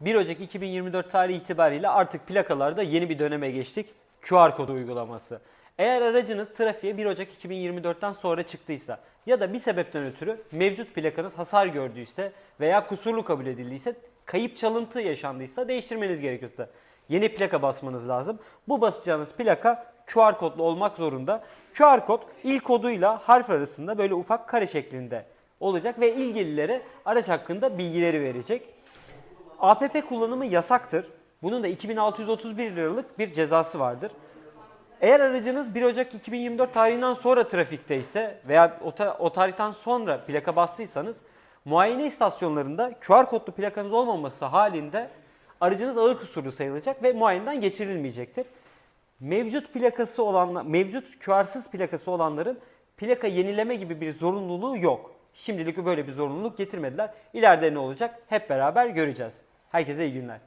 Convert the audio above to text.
1 Ocak 2024 tarihi itibariyle artık plakalarda yeni bir döneme geçtik. QR kodu uygulaması. Eğer aracınız trafiğe 1 Ocak 2024'ten sonra çıktıysa ya da bir sebepten ötürü mevcut plakanız hasar gördüyse veya kusurlu kabul edildiyse, kayıp çalıntı yaşandıysa değiştirmeniz gerekiyorsa yeni plaka basmanız lazım. Bu basacağınız plaka QR kodlu olmak zorunda. QR kod il koduyla harf arasında böyle ufak kare şeklinde olacak ve ilgililere araç hakkında bilgileri verecek. APP kullanımı yasaktır. Bunun da 2631 liralık bir cezası vardır. Eğer aracınız 1 Ocak 2024 tarihinden sonra trafikteyse veya o, ta- o tarihten sonra plaka bastıysanız muayene istasyonlarında QR kodlu plakanız olmaması halinde aracınız ağır kusurlu sayılacak ve muayeneden geçirilmeyecektir. Mevcut plakası olan mevcut QR'sız plakası olanların plaka yenileme gibi bir zorunluluğu yok. Şimdilik böyle bir zorunluluk getirmediler. İleride ne olacak hep beraber göreceğiz. Herkese iyi günler.